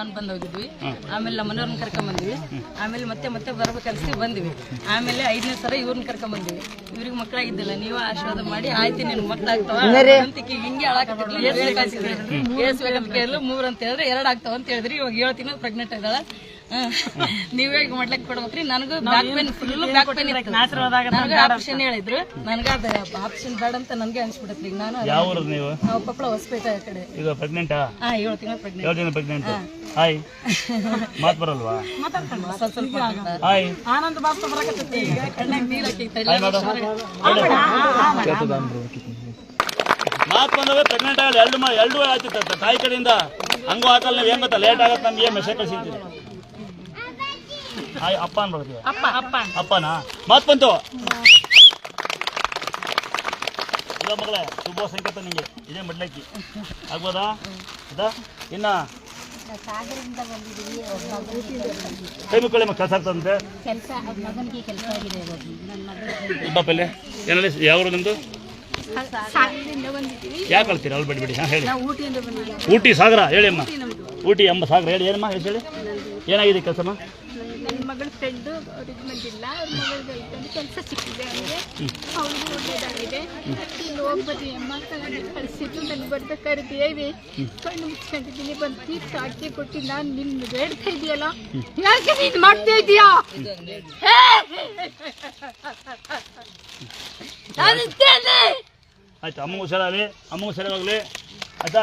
ನಾನು ಬಂದ್ ಹೋಗಿದ್ವಿ. ಆಮೇಲೆ ನಮ್ಮ ಮನೆಯವ್ರನ್ನ ಕರ್ಕೊಂಡ್ ಬಂದ್ವಿ ಆಮೇಲೆ ಮತ್ತೆ ಮತ್ತೆ ಬರ್ಬೇಕನ್ಸಿ ಬಂದ್ವಿ. ಆಮೇಲೆ ಐದನೇ ಸಲ ಇವ್ರನ್ನ ಕರ್ಕೊಂಡ್ ಬಂದ್ವಿ ಇವ್ರಿಗೆ ಮಕ್ಕಳಾಗಿದ್ದಿಲ್ಲ ನೀವು ಆಶೀರ್ವಾದ ಮಾಡಿ ಆಯ್ತು ನಿನ್ ಮಕ್ಕಳಾಗ್ತಾವ ಹಿಂಗೆ ಮೂರ್ ಅಂತ ಹೇಳಿದ್ರೆ ಎರಡ್ ಆಗ್ತಾವ ಅಂತ ಹೇಳಿದ್ರಿ. ಇವಾಗ ಏಳು ತಿಂಗಳು ಪ್ರೆಗ್ನೆಂಟ್ ಇದ್ದಾಳ. ನೀವೇ ಮಾಡ್ಲಿಕ್ಕೆ ಮಾಡ್ಲಕ್ ಕೊಡ್ಬೇಕ್ರಿ ನನಗೂ back pain full back pain ಇತ್ತು ನನಗೆ ಆಪ್ಷನ್ ಹೇಳಿದ್ರು ನನಗೆ ಅದ ಆಪ್ಷನ್ ಬೇಡ ಅಂತ ನನಗೆ ಅನ್ಸ್ಬಿಡತ್ರಿ ಈಗ ನಾನು ಯಾವ ಊರು ನೀವು ನಾವು ಕೊಪ್ಪಳ ಹೊಸಪೇಟೆ ಆ ಕಡೆ ಈಗ ಪ್ರೆಗ್ನೆಂಟ್ ಆ ಏಳು ತಿಂಗಳು ಪ್ರೆಗ್ನೆಂಟ್ ಏಳು ದಿನ ಪ್ರೆಗ್ನೆಂಟ್ ಹಾಯ್ ಮಾತು ಬರಲ್ವಾ ಸ್ವಲ್ಪ ಸ್ವಲ್ಪ ಹಾಯ್ ಆನಂದ ಬಾಬು ಬರಕತ್ತೈತಿ ಈಗ ಕಣ್ಣಾಗ ನೀರ್ ಹಾಕೈತೆ ಹಾಯ್ ಮಾಡು ಮಾತು ಬಂದವೆ ಪ್ರೆಗ್ನೆಂಟ್ ಆಗಲ್ಲ ಎರಡು ಮಾ ಎರಡು ಆಯ್ತು ತಾಯಿ ಕಡೆಯಿಂದ ಹಂಗೂ ಹಾಕಲ್ಲ ನೀವು ಏನ್ ಗೊತ್ತಾ ಲೇಟ್ ಆಗತ್ತೆ ನಮ್ಗೆ ಏನು ಮೆಸೇಜ್ ಕಳಿಸಿರ್ತೀರಿ ಹಾಯ್ ಅಪ್ಪ ಅನ್ಬಿಡ್ತೀವಿ ಅಪ್ಪ ಅಪ್ಪ. ಅಪ್ಪನಾ? ಮಾತು ಬಂತು. ಇಲ್ಲ ಮಗಳೇ ಶುಭ ಸಂಕೇತ ನಿಂಗೆ. ಇದೇ ಮಡ್ಲಕ್ಕಿ. ಆಗ್ಬೋದಾ? ಇದಾ? ಇನ್ನ? ಸಾಗರದಿಂದ ಬಂದಿದ್ದೀವಿ ಒಬ್ಬ ಕೈ ಮುಕ್ಕಳಿ ಕೆಲಸ ಆಗ್ತದಂತೆ ಏನಲ್ಲಿ ಬಂದಿದ್ದೀವಿ. ಯಾಕೆ ಕಳ್ತೀರಿ? ಅಲ್ಲಿ ಬಿಡಿ ಬಿಡಿ ಹಾಂ ಹೇಳಿ. ಊಟಿ ಸಾಗರ ಹೇಳಿ ಅಮ್ಮ. ಊಟಿ ಎಂಬ ಸಾಗರ ಹೇಳಿ ಏನಮ್ಮ ಹೇಳಿ ಹೇಳಿ? ಏನಾಗಿದೆ ಕೆಲಸಮ್ಮ? ನನ್ನ ಮಗಳ ಫ್ರೆಂಡು ಅವ್ರಿಗೆ ಬಂದಿಲ್ಲ ಅವ್ರ ಮಗಳಿಗೆ ಐತಂದು ಕೆಲಸ ಸಿಕ್ಕಿದೆ ಅವನಿಗೆ ಅವ್ರಿಗೂ ಒಳ್ಳೇದಾಗಿದೆ. ಇಲ್ಲಿ ಹೋಗ್ಬರ್ರಿ ಅಮ್ಮ ಕಳ್ಸಿ ಕಳಿಸಿದ್ದು ನನಗೆ ಬರ್ಬೇಕಾದ್ರೆ ದೇವಿ ಕಣ್ಣು ಮುಚ್ಕೊಂಡಿದ್ದೀನಿ ಬಂದು ತೀರ್ಥ ಹಾಕಿ ಕೊಟ್ಟು ನಾನು ನಿನ್ನ ಬೇಡ್ತಾ ಇದೆಯಲ್ಲ. ಯಾಕೆ ನೀನು ಮಾಡ್ತಾ ಇದೀಯಾ? ಆಯ್ತು ಅಮ್ಮ ಹುಷಾರಾಗಲಿ ಅಮ್ಮ ಹುಷಾರಾಗಲಿ ಆಯ್ತಾ?